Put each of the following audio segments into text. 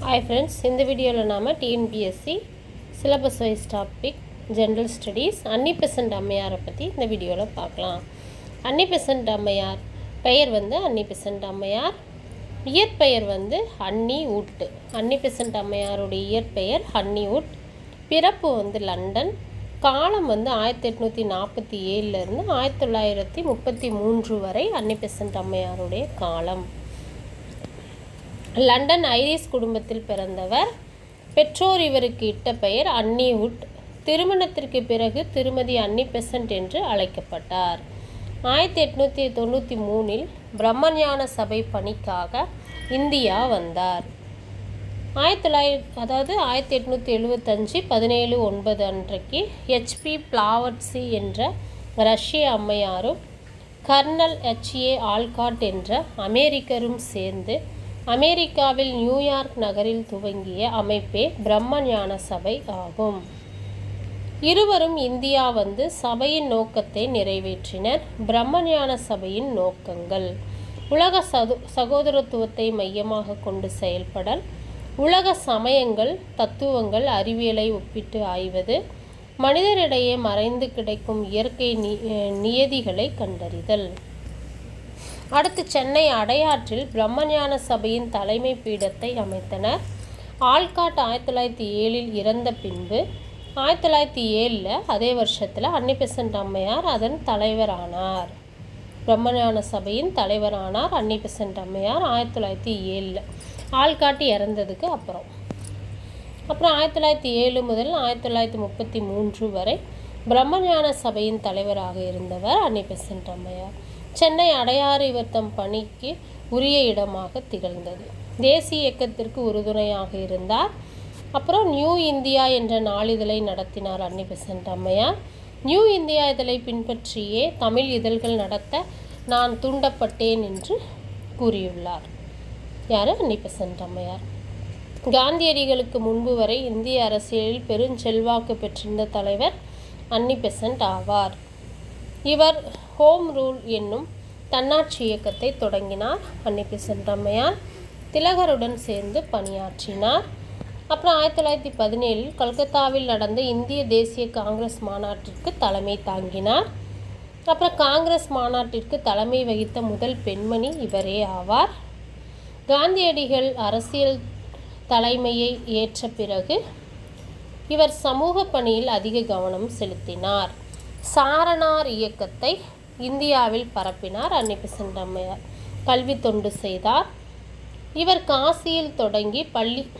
Hi friends இந்த வீடியோவில் நாம் TNPSC syllabus wise topic general studies Annie Besant அம்மையாரை பற்றி இந்த வீடியோவில் பார்க்கலாம் அன்னிபெசன்ட் அம்மையார் பெயர் வந்து அன்னிபெசன்ட் அம்மையார் இயற்பெயர் வந்து ஹன்னி உட் அன்னிபெசன்ட் அம்மையாருடைய இயற்பெயர் ஹன்னி உட் பிறப்பு வந்து லண்டன் காலம் வந்து ஆயிரத்தி எட்நூற்றி நாற்பத்தி ஏழுலேருந்து ஆயிரத்தி தொள்ளாயிரத்தி முப்பத்தி மூன்று வரை அன்னிபெசன்ட் அம்மையாருடைய காலம். லண்டன் ஐரிஸ் குடும்பத்தில் பிறந்தவர். பெற்றோர் இவருக்கு இட்ட பெயர் அன்னி உட் திருமணத்திற்கு பிறகு திருமதி அன்னி பெசன்ட் என்று அழைக்கப்பட்டார். ஆயிரத்தி எட்நூற்றி தொண்ணூற்றி மூணில் பிரம்மஞான சபை பணிக்காக இந்தியா வந்தார். ஆயிரத்தி தொள்ளாயிரத்தி அதாவது ஆயிரத்தி எட்நூற்றி எழுபத்தஞ்சு பதினேழு ஒன்பது அன்றைக்கு ஹெச்பி பிளாவட்ஸி என்ற ரஷ்ய அம்மையாரும் கர்னல் ஹெச்ஏ ஆல்காட் என்ற அமெரிக்கரும் சேர்ந்து அமெரிக்காவில் நியூயார்க் நகரில் துவங்கிய அமைப்பே பிரம்ம ஞான சபை ஆகும். இருவரும் இந்தியா வந்து சபையின் நோக்கத்தை நிறைவேற்றினர். பிரம்ம ஞான சபையின் நோக்கங்கள். உலக சது சகோதரத்துவத்தை மையமாக கொண்டு செயல்படல். உலக சமயங்கள் தத்துவங்கள் அறிவியலை ஒப்பிட்டு ஆய்வது. மனிதரிடையே மறைந்து கிடைக்கும் இயற்கை நி நியதிகளை கண்டறிதல். அடுத்து சென்னை அடையாற்றில் பிரம்மஞான சபையின் தலைமை பீடத்தை அமைத்தனர். ஆல்காட் ஆயிரத்தி தொள்ளாயிரத்தி ஏழில் இறந்த பின்பு ஆயிரத்தி தொள்ளாயிரத்தி ஏழில் அதே வருஷத்தில் அன்னிபெசன்ட் அம்மையார் அதன் தலைவரானார். பிரம்மஞான சபையின் தலைவரானார் அன்னிபெசன்ட் அம்மையார் ஆயிரத்தி தொள்ளாயிரத்தி ஏழில். ஆள்காட்டி இறந்ததுக்கு அப்புறம். அப்புறம் ஆயிரத்தி தொள்ளாயிரத்தி ஏழு முதல் ஆயிரத்தி தொள்ளாயிரத்தி முப்பத்தி மூன்று வரை பிரம்மஞான சபையின் தலைவராக இருந்தவர் அன்னிபெசன்ட் அம்மையார். சென்னை அடையாறு இவர் தம் பணிக்கு உரிய இடமாக திகழ்ந்தது. தேசிய இயக்கத்திற்கு உறுதுணையாக இருந்தார். அப்புறம் நியூ இந்தியா என்ற நாளிதழை நடத்தினார் அன்னி பெசன்ட் அம்மையார். நியூ இந்தியா இதழை பின்பற்றியே தமிழ் இதழ்கள் நடத்த நான் தூண்டப்பட்டேன் என்று கூறியுள்ளார். யார்? அன்னி பெசன்ட் அம்மையார். காந்தியடிகளுக்கு முன்பு வரை இந்திய அரசியலில் பெருஞ்செல்வாக்கு பெற்றிருந்த தலைவர் அன்னி பெசன்ட் ஆவார். இவர் ஹோம் ரூல் என்னும் தன்னாட்சி இயக்கத்தை தொடங்கினார். அன்னிபிசன் சென்றம்மையார் திலகருடன் சேர்ந்து பணியாற்றினார். அப்புறம் ஆயிரத்தி தொள்ளாயிரத்தி பதினேழில் கல்கத்தாவில் நடந்த இந்திய தேசிய காங்கிரஸ் மாநாட்டிற்கு தலைமை தாங்கினார். அப்புறம் காங்கிரஸ் மாநாட்டிற்கு தலைமை வகித்த முதல் பெண்மணி இவரே ஆவார். காந்தியடிகள் அரசியல் தலைமையை ஏற்ற பிறகு இவர் சமூக பணியில் அதிக கவனம் செலுத்தினார். சாரணார் இயக்கத்தை இந்தியாவில் பரப்பினார் அன்னிபெசன்ட் அம்மையார். கல்வி தொண்டு செய்தார். இவர் காசியில் தொடங்கி பள்ளி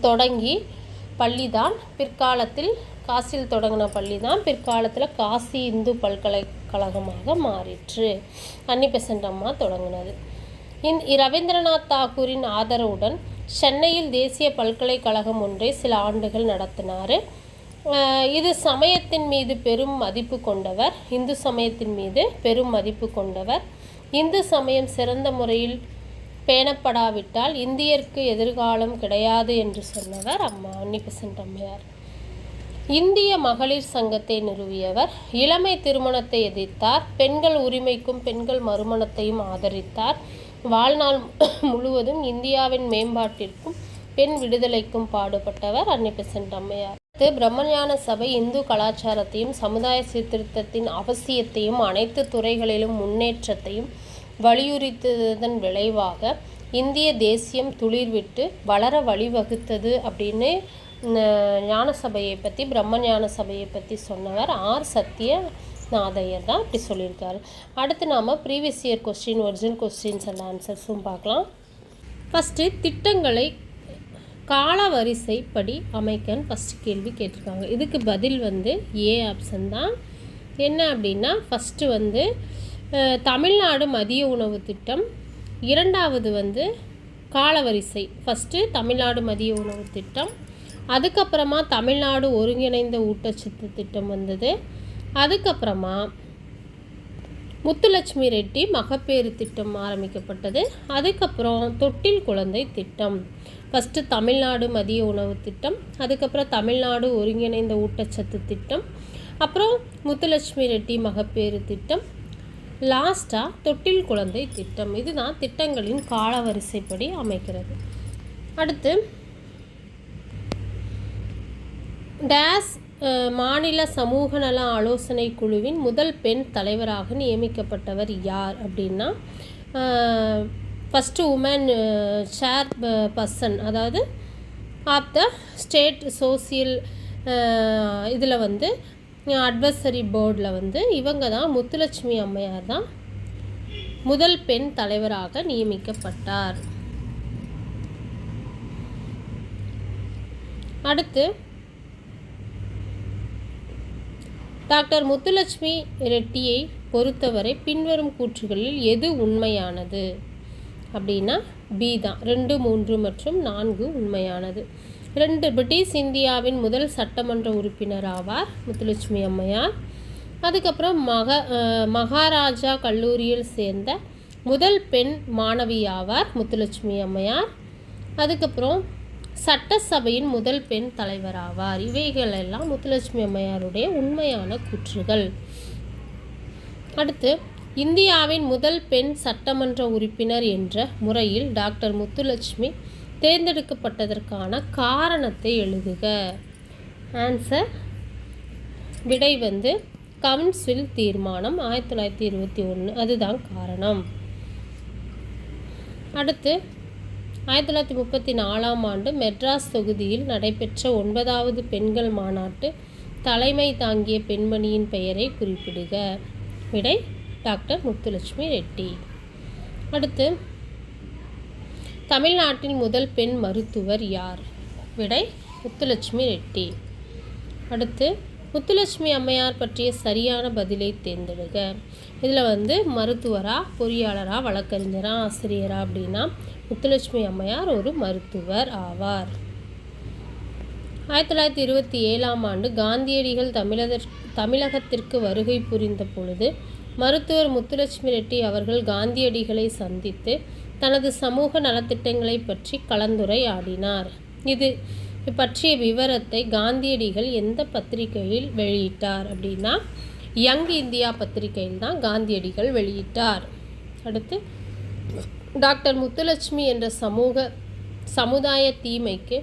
தொடங்கி பள்ளிதான். பிற்காலத்தில் காசியில் தொடங்கின பள்ளி தான் பிற்காலத்தில் காசி இந்து பல்கலைக்கழகமாக மாறிற்று. அன்னிபெசன்ட் அம்மா தொடங்கினது. இந் ரவீந்திரநாத் தாகூரின் ஆதரவுடன் சென்னையில் தேசிய பல்கலைக்கழகம் ஒன்றை சில ஆண்டுகள் நடத்தினார். இது சமயத்தின் மீது பெரும் மதிப்பு கொண்டவர். இந்து சமயத்தின் மீது பெரும் மதிப்பு கொண்டவர். இந்து சமயம் சிறந்த முறையில் பேணப்படாவிட்டால் இந்தியருக்கு எதிர்காலம் கிடையாது என்று சொன்னவர் அம்மா அன்னிபெசன்ட் அம்மையார். இந்திய மகளிர் சங்கத்தை நிறுவியவர். இளமை திருமணத்தை எதிர்த்தார். பெண்கள் உரிமைக்கும் பெண்கள் மறுமணத்தையும் ஆதரித்தார். வாழ்நாள் முழுவதும் இந்தியாவின் மேம்பாட்டிற்கும் பெண் விடுதலைக்கும் பாடுபட்டவர் அன்னிபெசன்ட் அம்மையார். பிரம்மஞான சபை இந்து கலாச்சாரத்தையும் சமுதாய சீர்திருத்தத்தின் அவசியத்தையும் அனைத்து துறைகளிலும் முன்னேற்றத்தையும் வலியுறுத்ததன் விளைவாக இந்திய தேசியம் துளிர்விட்டு வளர வழிவகுத்தது அப்படின்னு ஞான சபையை பற்றி பிரம்ம ஞான சபையை பற்றி சொன்னவர் ஆர் சத்திய நாதையர் தான் இப்படி சொல்லியிருக்காரு. அடுத்து நாம் previous year question original questions and ஆன்சர்ஸும் பார்க்கலாம். ஃபஸ்ட்டு திட்டங்களை காலவரிசைப்படி அமைக்கன்னு ஃபஸ்ட்டு கேள்வி கேட்டிருக்காங்க. இதுக்கு பதில் வந்து ஏ ஆப்ஷன் தான். என்ன அப்படின்னா ஃபஸ்ட்டு வந்து தமிழ்நாடு மதிய உணவு திட்டம். இரண்டாவது வந்து காலவரிசை. ஃபஸ்ட்டு தமிழ்நாடு மதிய உணவு திட்டம். அதுக்கப்புறமா தமிழ்நாடு ஒருங்கிணைந்த ஊட்டச்சத்து திட்டம் வந்தது. அதுக்கப்புறமா முத்துலட்சுமி ரெட்டி மகப்பேறு திட்டம் ஆரம்பிக்கப்பட்டது. அதுக்கப்புறம் தொட்டில் குழந்தை திட்டம். ஃபஸ்ட்டு தமிழ்நாடு மதிய உணவு திட்டம். அதுக்கப்புறம் தமிழ்நாடு ஒருங்கிணைந்த ஊட்டச்சத்து திட்டம். அப்புறம் முத்துலட்சுமி ரெட்டி மகப்பேறு திட்டம். லாஸ்ட்டாக தொட்டில் குழந்தை திட்டம். இதுதான் திட்டங்களின் காலவரிசைப்படி அமைக்கிறது அடுத்து டேஸ் மாநில சமூக நல ஆலோசனை குழுவின் முதல் பெண் தலைவராக நியமிக்கப்பட்டவர் யார் அப்படின்னா ஃபஸ்ட்டு உமன் சேர் பர்சன் அதாவது ஆஃப் த ஸ்டேட் சோசியல் இதில் வந்து அட்வைசரி போர்டில் வந்து இவங்க தான் முத்துலட்சுமி அம்மையார் தான் முதல் பெண் தலைவராக நியமிக்கப்பட்டார். அடுத்து டாக்டர் முத்துலட்சுமி ரெட்டியை பொறுத்தவரை பின்வரும் கூற்றுகளில் எது உண்மையானது? அப்படின்னா பி தான். ரெண்டு மூன்று மற்றும் நான்கு உண்மையானது. ரெண்டு பிரிட்டிஷ் இந்தியாவின் முதல் சட்டமன்ற உறுப்பினர் ஆவார் முத்துலட்சுமி அம்மையார். அதுக்கப்புறம் மக மகாராஜா கல்லூரியில் சேர்ந்த முதல் பெண் மாணவி ஆவார் முத்துலட்சுமி அம்மையார். அதுக்கப்புறம் சட்டசபையின் முதல் பெண் தலைவராவார். இவைகளெல்லாம் இவைகள் எல்லாம் முத்துலட்சுமி அம்மையாருடைய உண்மையான கூற்றுகள். அடுத்து இந்தியாவின் முதல் பெண் சட்டமன்ற உறுப்பினர் என்ற முறையில் டாக்டர் முத்துலட்சுமி தேர்ந்தெடுக்கப்பட்டதற்கான காரணத்தை எழுதுக. ஆன்சர் விடை வந்து கவுன்சில் தீர்மானம் ஆயிரத்தி தொள்ளாயிரத்தி இருபத்தி ஒன்று அதுதான் காரணம். அடுத்து ஆயிரத்தி தொள்ளாயிரத்தி முப்பத்தி நாலாம் ஆண்டு மெட்ராஸ் தொகுதியில் நடைபெற்ற ஒன்பதாவது பெண்கள் மாநாட்டு தலைமை தாங்கிய பெண்மணியின் பெயரை குறிப்பிடுக. விடை டாக்டர் முத்துலட்சுமி ரெட்டி. அடுத்து தமிழ்நாட்டின் முதல் பெண் மருத்துவர் யார்? விடை முத்துலட்சுமி ரெட்டி. அடுத்து முத்துலட்சுமி அம்மையார் பற்றிய சரியான பதிலை தேர்ந்தெடுக. இதில் வந்து மருத்துவரா பொறியாளரா வழக்கறிஞரா ஆசிரியரா அப்படின்னா முத்துலட்சுமி அம்மையார் ஒரு மருத்துவர் ஆவார். ஆயிரத்தி தொள்ளாயிரத்தி இருபத்தி ஏழாம் ஆண்டு காந்தியடிகள் தமிழக தமிழகத்திற்கு வருகை புரிந்த பொழுது மருத்துவர் முத்துலட்சுமி ரெட்டி அவர்கள் காந்தியடிகளை சந்தித்து தனது சமூக நலத்திட்டங்களை பற்றி கலந்துரையாடினார். இது பற்றிய விவரத்தை காந்தியடிகள் எந்த பத்திரிகையில் வெளியிட்டார் அப்படின்னா யங் இந்தியா பத்திரிகையில் தான் காந்தியடிகள் வெளியிட்டார். அடுத்து டாக்டர் முத்துலட்சுமி என்ற சமூக சமுதாய தீமைக்கு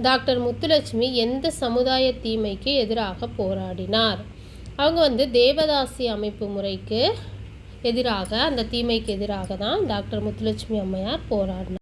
டாக்டர் முத்துலட்சுமி எந்த சமுதாய தீமைக்கு எதிராக போராடினார்? அவங்க வந்து தேவதாசி அமைப்பு முறைக்கு எதிராக அந்த தீமைக்கு எதிராக தான் டாக்டர் முத்துலட்சுமி அம்மையார் போராடினார்.